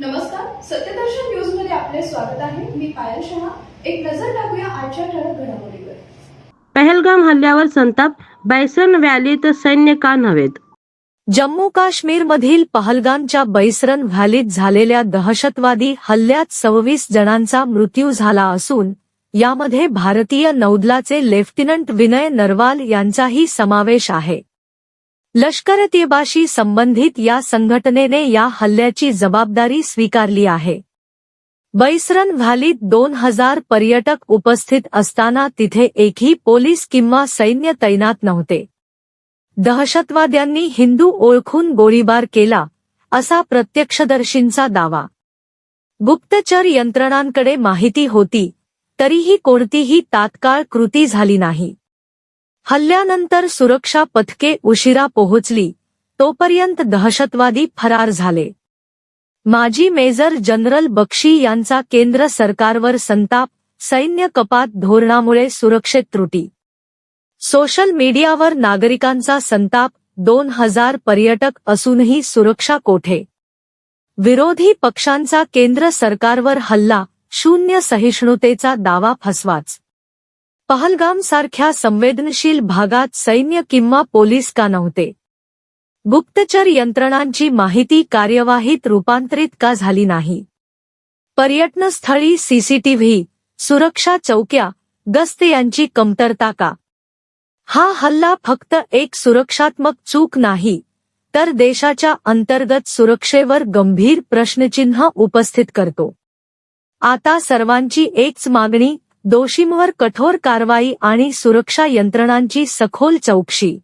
नमस्कार सत्यदर्शन न्यूजमध्ये आपले स्वागत आहे. मी पायल शहा. एक नजर टाकूया आजच्या ठळक घडामोडीवर. पहलगाम हल्ल्यावर संताप बायसन व्हॅलीत सैन्य का नव्हेत? जम्मू काश्मीरमधील पहलगामच्या बैसरन व्हॅलीत झालेल्या दहशतवादी हल्ल्यात सव्वीस जणांचा मृत्यू झाला असून यामध्ये भारतीय नौदलाचे लेफ्टनंट विनय नरवाल यांचाही समावेश आहे. लष्कर तेबाशी संबंधित या संघटनेने या हल्ल्याची जबाबदारी स्वीकारली आहे. बैसरन व्हॅलीत दोन हजार पर्यटक उपस्थित असताना तिथे एकही पोलीस किंवा सैन्य तैनात नव्हते. दहशतवाद्यांनी हिंदू ओळखून गोळीबार केला असा प्रत्यक्षदर्शींचा दावा. गुप्तचर यंत्रणांकडे माहिती होती तरीही कोणतीही तात्काळ कृती झाली नाही. हल्ल्यानंतर सुरक्षा पथके उशिरा पोहोचली. तोपर्यंत दहशतवादी फरार झाले. माजी मेजर जनरल बक्षी यांचा केंद्र सरकारवर संताप सैन्य कपात धोरणामुळे सुरक्षेत त्रुटी. सोशल मीडियावर नागरिकांचा संताप दोन हजार पर्यटक असूनही सुरक्षा कोठे? विरोधी पक्षांचा केंद्र सरकारवर हल्ला शून्य सहिष्णुतेचा दावा फसवाच. पहलगाम सारख्या संवेदनशील भागात सैन्य किंवा पोलीस का नव्हते? गुप्तचर यंत्रणांची माहिती कार्यवाहीत रूपांतरित का झाली नाही? पर्यटनस्थळी सीसीटीव्ही सुरक्षा चौक्या गस्त यांची कमतरता का? हा हल्ला फक्त एक सुरक्षात्मक चूक नाही तर देशाच्या अंतर्गत सुरक्षेवर गंभीर प्रश्नचिन्ह उपस्थित करतो. आता सर्वांची एकच मागणी दोषींवर कठोर कारवाई आणि सुरक्षा यंत्रणांची सखोल चौकशी.